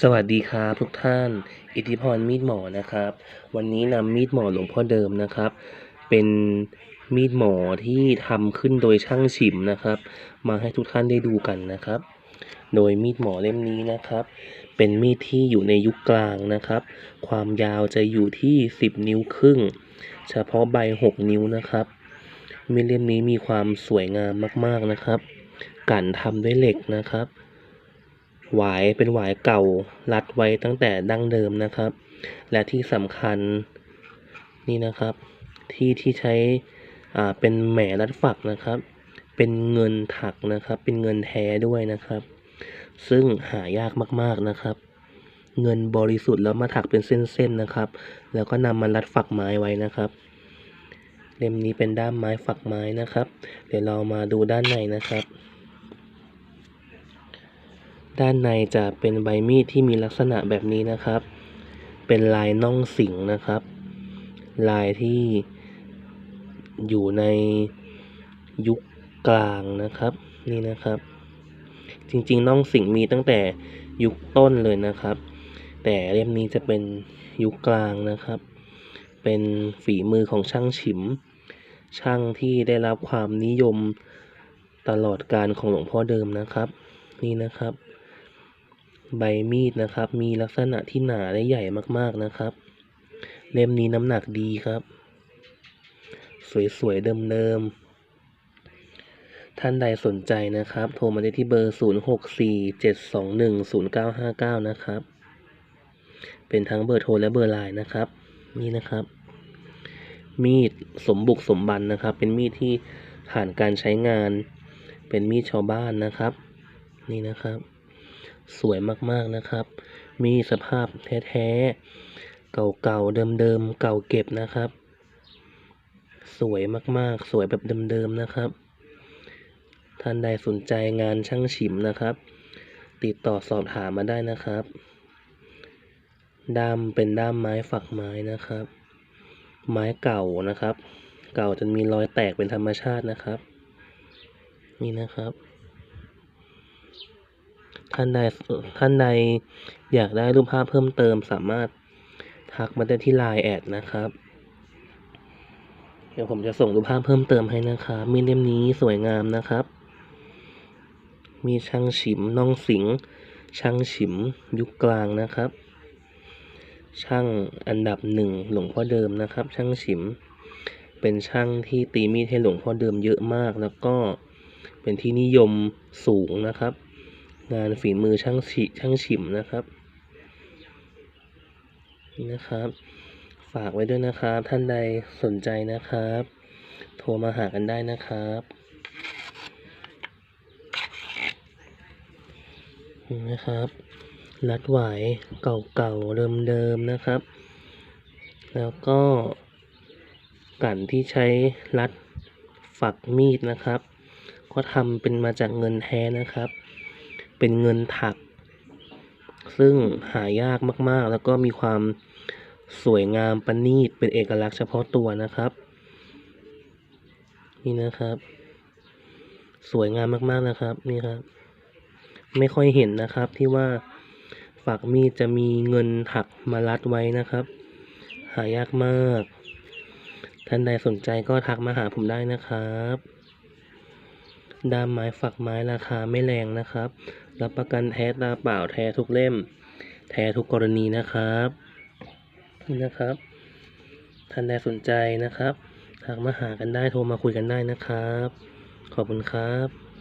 สวัสดีครับทุกท่าน อิทธิพรมีดหมอนะครับ วันนี้นำมีดหมอหลวงพ่อเดิมนะครับ เป็นมีดหมอที่ทำขึ้นโดยช่างฉิมนะครับ มาให้ทุกท่านได้ดูกันนะครับ โดยมีดหมอเล่มนี้นะครับ เป็นมีดที่อยู่ในยุคกลางนะครับ ความยาวจะอยู่ที่ 10 นิ้วครึ่ง เฉพาะใบ 6 นิ้วนะครับ มีดเล่มนี้มีความสวยงามมากๆนะครับ กันทำด้วยเหล็กนะครับ หวายเป็นหวายเก่ารัดไว้ตั้งแต่ดั้งเดิมนะครับ และที่สำคัญนี่นะครับ ที่ที่ใช้อ่าเป็นแหมรัดฝักนะครับ เป็นเงินถักนะครับ เป็นเงินแท้ด้วยนะครับ ซึ่งหายากมากๆนะครับ เงินบริสุทธิ์แล้วมาถักเป็นเส้นๆนะครับ แล้วก็นำมารัดฝักไม้ไว้นะครับเล่มนี้เป็นด้ามไม้ฝักไม้นะครับ เดี๋ยวเรามาดูด้านในนะครับ ด้านในจะเป็นใบมีดที่มีลักษณะแบบนี้นะครับ เป็นลายน่องสิงนะครับ ลายที่อยู่ในยุคกลางนะครับนี่นะครับ จริงๆน่องสิงมีตั้งแต่ยุคต้นเลยนะครับ แต่เล่มนี้จะเป็นยุคกลางนะครับ เป็นฝีมือของช่างฉิม ช่างที่ได้รับความนิยมตลอดการของหลวงพ่อเดิมนะครับ นี่นะครับ ใบมีดนะครับ มีลักษณะที่หนาและใหญ่มากๆนะครับ เล่มนี้น้ำหนักดีครับ สวยๆเดิมๆ ท่านใดสนใจนะครับ โทรมาได้ที่เบอร์ 0647210959 นะครับ เป็นทั้งเบอร์โทรและเบอร์ไลน์นะครับ นี่นะครับ มีดสมบุกสมบันนะครับ เป็นมีดที่ผ่านการใช้งาน เป็นมีดชาวบ้านนะครับ นี่นะครับ สวยมากๆนะครับ มีสภาพแท้ๆ เก่าๆ เดิมๆ เก่าเก็บนะครับ สวยมากๆ สวยแบบเดิมๆ นะครับ ท่านใดสนใจงานช่างฉิมนะครับ ติดต่อสอบถามมาได้นะครับ ด้ามเป็นด้ามไม้ฝักไม้นะครับ ไม้เก่านะครับ เก่าจนมีรอยแตกเป็นธรรมชาตินะครับ นี่นะครับ ท่านใดท่านใดอยากได้รูปภาพเพิ่มเติมสามารถทักมาได้ที่ไลน์แอดนะครับ เดี๋ยวผมจะส่งรูปภาพเพิ่มเติมให้นะครับมีเล่มนี้สวยงามนะครับ มีช่างฉิมน้องสิงช่างฉิมยุคกลางนะครับ ช่างอันดับหนึ่งหลวงพ่อเดิมนะครับ ช่างฉิม เป็นช่างที่ตีมีดให้หลวงพ่อเดิมเยอะมากแล้วก็เป็นที่นิยมสูงนะครับ งานฝีมือช่างฉิช่างฉิมนะครับนี่นะครับ ฝากไว้ด้วยนะครับ ท่านใดสนใจนะครับ โทรมาหากันได้นะครับนี่นะครับ รัดไหวเก่าๆเดิมๆนะครับ แล้วก็กันที่ใช้รัดฝักมีดนะครับ ก็ทำเป็นมาจากเงินแท้นะครับ เป็นเงินถัก ซึ่งหายากมากๆ แล้วก็มีความสวยงามประณีตเป็นเอกลักษณ์เฉพาะตัวนะครับ นี่นะครับ สวยงามมากๆนะครับ นี่ครับ ไม่ค่อยเห็นนะครับที่ว่าฝักมีดจะมีเงินถักมารัดไว้นะครับ หายากมาก ท่านใดสนใจก็ทักมาหาผมได้นะครับ ด้ามไม้ฝักไม้ราคาไม่แรงนะครับ รับประกันแท้ตาเปล่าแท้ทุกเล่ม แท้ทุกกรณีนะครับนี่นะครับ ท่านใดสนใจนะครับทักมาหากันได้โทรมาคุยกันได้นะครับ ขอบคุณครับ